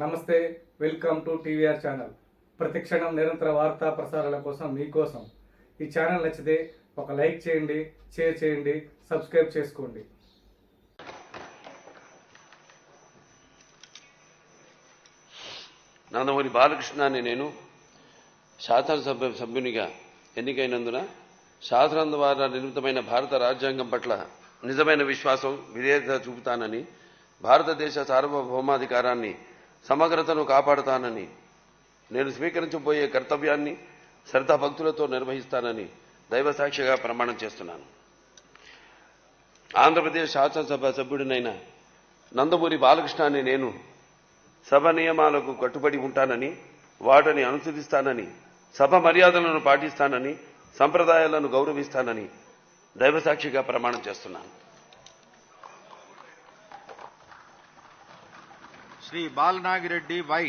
నమస్తే welcome to TVR channel. ప్రతిక్షణం నిరంతర వార్తా ప్రసారాల కోసం మీకోసం. ఈ ఛానల్ నచ్చితే ఒక లైక్ చేయండి షేర్ చేయండి సబ్స్క్రైబ్ చేసుకోండి. నందమూరి బాలకృష్ణాన్ని నేను శాసనసభ సభ్యునిగా ఎన్నికైనందున శాసనం ద్వారా నిర్మితమైన భారత రాజ్యాంగం పట్ల నిజమైన విశ్వాసం విధేయత చూపుతానని భారతదేశ సార్వభౌమాధికారాన్ని సమగ్రతను కాపాడుతానని నేను స్వీకరించబోయే కర్తవ్యాన్ని శ్రద్ధాభక్తులతో నిర్వహిస్తానని దైవసాక్షిగా ప్రమాణం చేస్తున్నాను. ఆంధ్రప్రదేశ్ శాసనసభ సభ్యుడినైన నందమూరి బాలకృష్ణాన్ని నేను సభ నియమాలకు కట్టుబడి ఉంటానని వాటిని అనుసరిస్తానని సభ మర్యాదలను పాటిస్తానని సంప్రదాయాలను గౌరవిస్తానని దైవసాక్షిగా ప్రమాణం చేస్తున్నాను. శ్రీ బాలనాగిరెడ్డి వై